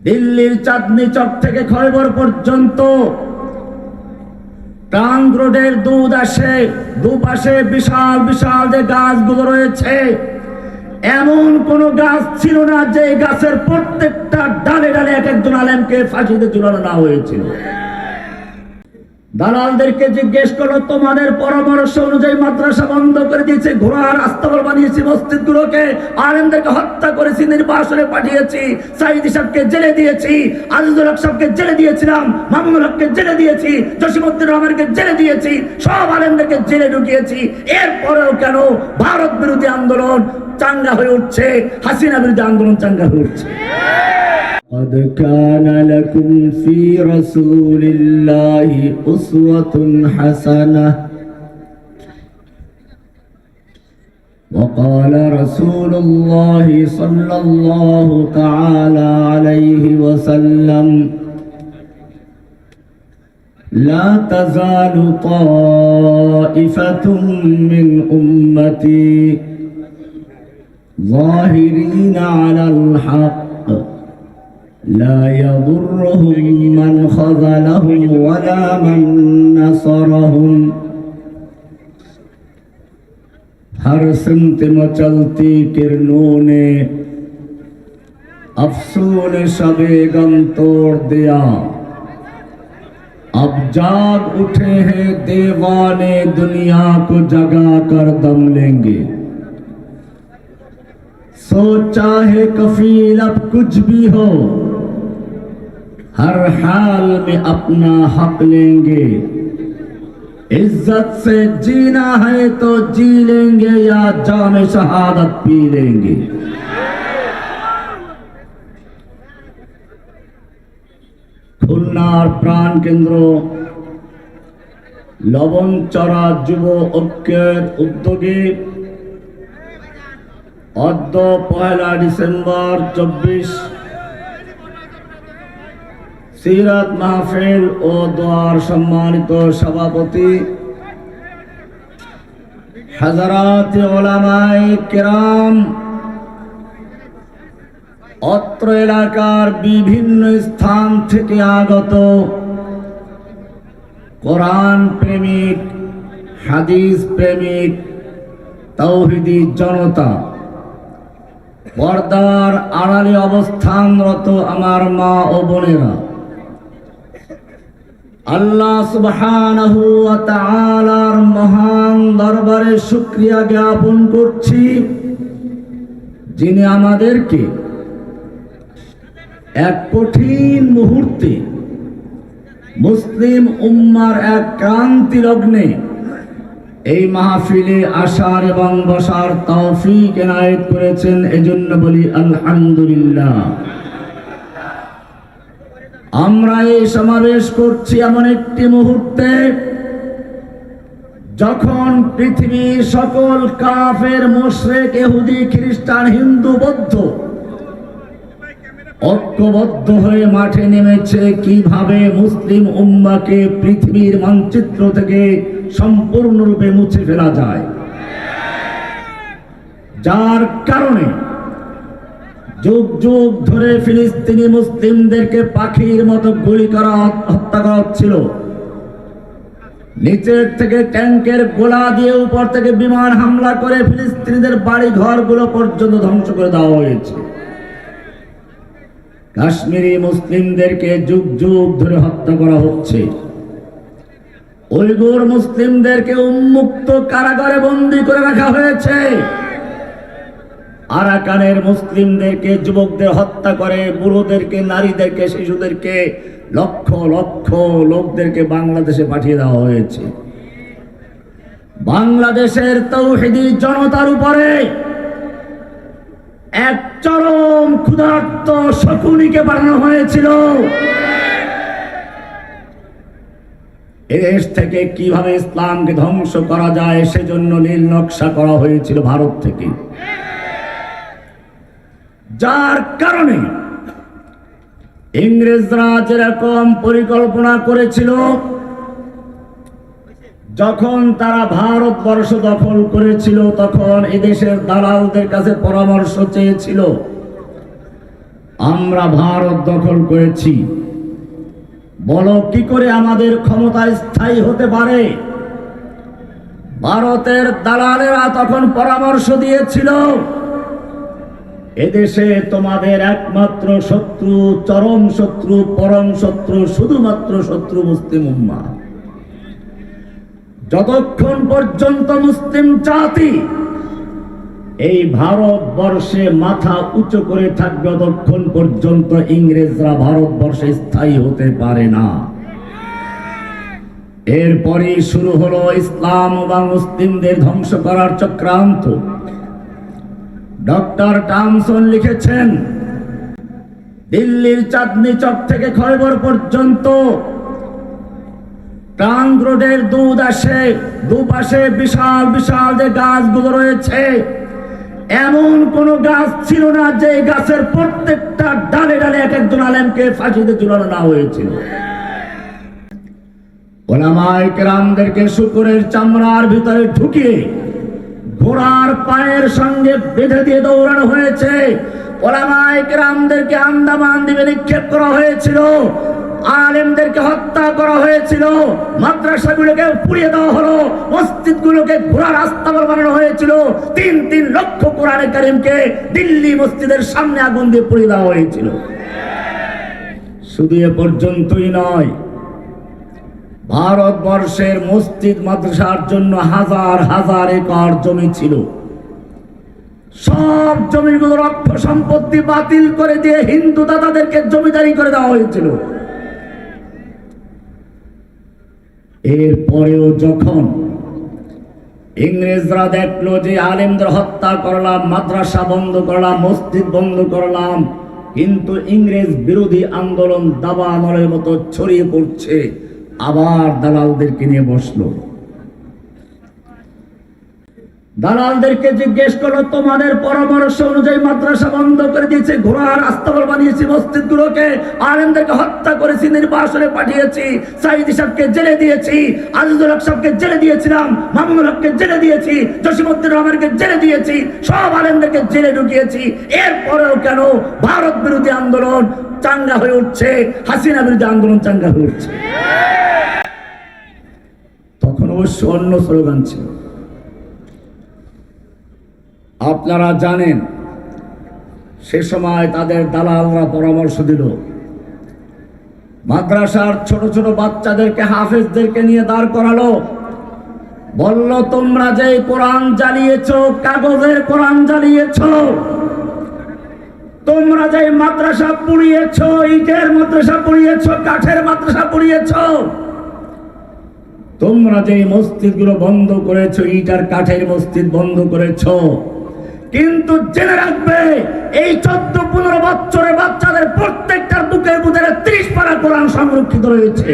দিল্লির চাঁদনি চক থেকে খয়বর পর্যন্ত। ট্রাঙ্ক রোডের দুধ আসে দুপাশে বিশাল বিশাল যে গাছগুলো রয়েছে, এমন কোন গাছ ছিল না যে গাছের প্রত্যেকটা ডালে ডালে এক একজন আলেমকে ফাঁসিতে ঝুলানো না হয়েছিল। দালালদেরকে জিজ্ঞেস করল, তোমাদের পরামর্শ অনুযায়ী মাদ্রাসা বন্ধ করে দিয়েছে, ঘোড়ার আস্তাবল বানিয়েছি মসজিদ গুলোকে আলেমদেরকে হত্যা করেছি, নির্বাসনে পাঠিয়েছি সাইদ সাহেবকে জেলে দিয়েছি, আজিজুল হক সাহেবকে জেলে দিয়েছিলাম, মামুনুল হককে জেলে দিয়েছি জসিমুদ্দিন রহমানকে জেলে দিয়েছি, সব আলেমদেরকে জেলে ঢুকিয়েছি, এরপরেও কেন ভারত বিরোধী আন্দোলন চাঙ্গা হয়ে উঠছে, হাসিনা বিরোধী আন্দোলন চাঙ্গা হয়ে উঠছে? قد كان لكم في رسول الله أسوة حسنة. وقال رسول الله صلى الله تعالى عليه وسلم لا تزال طائفة من أمتي ظاهرين على الحق لا يضرهم من خذلهم ولا من نصرهم. ہر سمت مچلتی کرنوں نے افسون شب غم توڑ دیا۔ اب جاگ اٹھے ہیں دیوانے دنیا کو جگا کر دم لیں گے۔ سوچا ہے کفیل اب کچھ بھی ہو۔ हर हाल में अपना हक लेंगे इज्जत से जीना है तो जी लेंगे या जाम शहादत पी लेंगे খুলনার প্রাণ কেন্দ্র লবণচরা যুব ঐক্যের উদ্যোগে অদ্য পয়লা ডিসেম্বর চব্বিশ সিরাত মাহফিল ও দোয়ার সম্মানিত সভাপতি, হাজারাত ওলামাই কেরাম, অত্র এলাকার বিভিন্ন স্থান থেকে আগত কোরআন প্রেমিক, হাদিস প্রেমিক, তৌহিদি জনতা। পর্দার আড়ালে অবস্থানরত আমার মা ও বোনেরা আল্লাহ সুবহানাহু ওয়া তাআলার মহান দরবারে শুকরিয়া জ্ঞাপন করছি, যিনি আমাদেরকে এক কঠিন মুহূর্তে মুসলিম উম্মার এক ক্রান্তি লগ্নে এই মাহফিলে আসার এবং বসার তৌফিক এনায়েত করেছেন। এজন্য বলি আলহামদুলিল্লাহ। আমরা এই সমাবেশ করছি এমন একটি মুহূর্তে যখন পৃথিবীর সকল কাফের, মোশরেক এহুদি খ্রিস্টান, হিন্দু, বৌদ্ধ ঐক্যবদ্ধ হয়ে মাঠে নেমেছে, কীভাবে মুসলিম উম্মাকে পৃথিবীর মানচিত্র থেকে সম্পূর্ণরূপে মুছে ফেলা যায়? যার কারণে যুগ যুগ ধরে ফিলিস্তিনি মুসলিমদেরকে পাখির মতো গুলি করা, হত্যা করা হচ্ছিল। নিচের থেকে ট্যাঙ্কের গোলা দিয়ে উপর থেকে বিমান হামলা করে ফিলিস্তিনিদের বাড়ি ঘরগুলো পর্যন্ত ধ্বংস করে দেওয়া হয়েছে। কাশ্মীরি মুসলিমদেরকে যুগ যুগ ধরে হত্যা করা হচ্ছে। উইগুর মুসলিমদেরকে উন্মুক্ত কারাগারে বন্দি করে রাখা হয়েছে। আরাকানের মুসলিমদেরকে, যুবকদের হত্যা করে, বুড়োদেরকে, নারীদেরকে, শিশুদেরকে লক্ষ লক্ষ লোকদেরকে বাংলাদেশে পাঠিয়ে দেওয়া হয়েছে। বাংলাদেশের তৌহিদি জনতার উপরে এক চরম ক্ষুধার্ত শকুনিকে বানানো হয়েছিল। এদেশ থেকে কীভাবে ইসলামকে ধ্বংস করা যায়, সেজন্য নীল নকশা করা হয়েছিল ভারত থেকে। যার কারণে ইংরেজরা যেরকম পরিকল্পনা করেছিল, যখন তারা ভারতবর্ষ দখল করেছিল, তখন এদেশের দালালদের কাছে পরামর্শ চেয়েছিল, আমরা ভারত দখল করেছি। বলো, কি করে আমাদের ক্ষমতা স্থায়ী হতে পারে? ভারতের দালালেরা তখন পরামর্শ দিয়েছিল এদেশে তোমাদের একমাত্র শত্রু, চরম শত্রু, পরম শত্রু, শুধুমাত্র শত্রু মুসলিম উম্মা যতক্ষণ পর্যন্ত মুসলিম জাতি এই ভারতবর্ষে মাথা উঁচু করে থাকবে, ততক্ষণ পর্যন্ত ইংরেজরা ভারতবর্ষে স্থায়ী হতে পারে না। এরপরই শুরু হলো ইসলাম বা মুসলিমদের ধ্বংস করার চক্রান্ত। ডক্টর টামসন লিখেছেন, দিল্লির চাঁদনি চক থেকে খয়বর পর্যন্ত ট্রাঙ্ক রোডের দুধ আসে দুপাশে বিশাল বিশাল যে গাছগুলো রয়েছে, এমন কোন গাছ ছিল না যে গাছের প্রত্যেকটা ডালে ডালে এক একজন আলেমকে ফাঁসিতে ঝুলানো না হয়েছিল। ওলামায় কেরামদেরকে শুকুরের চামড়ার ভিতরে ঢুকিয়ে ঘোড়ার পায়ের সঙ্গে বেঁধে দিয়ে দৌড়ানো হয়েছে। আন্দামান নিক্ষেপ করা হয়েছিল। হত্যা করা হয়েছিল। মাদ্রাসাগুলোকে পুড়িয়ে দেওয়া হলো। মসজিদগুলোকে বানানো হয়েছিল। তিন তিন লক্ষ কোরআনে দিল্লি মসজিদের সামনে আগুন দিয়ে পুড়িয়ে দেওয়া হয়েছিল। শুধু এ পর্যন্তই নয় ভারতবর্ষের মসজিদ মাদ্রাসার জন্য হাজার হাজার একর জমি ছিল। সব জমিগুলোর অর্থ সম্পত্তি বাতিল করে দিয়ে হিন্দু দাদাদেরকে জমিদারি করে দেওয়া হয়েছিল। এরপরেও যখন ইংরেজরা দেখল যে আলেমদের হত্যা করলাম, মাদ্রাসা বন্ধ করলাম, মসজিদ বন্ধ করলাম, কিন্তু ইংরেজ বিরোধী আন্দোলন দাবা আমলের মতো ছড়িয়ে পড়ছে। আবার দালালদেরকে নিয়ে বসল। দালালদেরকে জিজ্ঞেস করল, তোমাদের পরামর্শ অনুযায়ী মাদ্রাসা বন্ধ করে দিয়েছে, ঘোড়ার আস্তাবল বানিয়েছি, মসজিদগুলোকে আলেমদেরকে হত্যা করেছি, নির্বাসনে পাঠিয়েছি সাইদি সাহেবকে জেলে দিয়েছি, আজিজুল হক সাহেবকে জেলে দিয়েছিলাম, মামুনুল হককে জেলে দিয়েছি জসিমুদ্দিন রহমানকে জেলে দিয়েছি, সব আলেমদেরকে জেলে ঢুকিয়েছি। এরপরেও কেন ভারত বিরোধী আন্দোলন চাঙ্গা হয়ে উঠছে, হাসিনা বিরোধী আন্দোলন চাঙ্গা হয়ে উঠছে? অবশ্য অন্য স্লোগান ছিল। আপনারা জানেন, সে সময় তাদের দালালরা পরামর্শ দিল, মাদ্রাসার ছোট ছোট বাচ্চাদেরকে, হাফেজদেরকে নিয়ে দাঁড় করালো। বলল, তোমরা যে কোরআন জ্বালিয়েছ, কাগজের কোরআন জ্বালিয়েছ, তোমরা যে মাদ্রাসা পুড়িয়েছ, ইটের মাদ্রাসা পুড়িয়েছ, কাঠের মাদ্রাসা পুড়িয়েছ তোমরা যে মসজিদগুলো বন্ধ করেছ, ইটার কাঠের মসজিদ বন্ধ করেছ, কিন্তু জেনে রাখবে, এই চোদ্দ পনেরো বছরে বাচ্চাদের প্রত্যেকটার বুকের বুধের ত্রিশ পারা কোরআন সংরক্ষিত রয়েছে।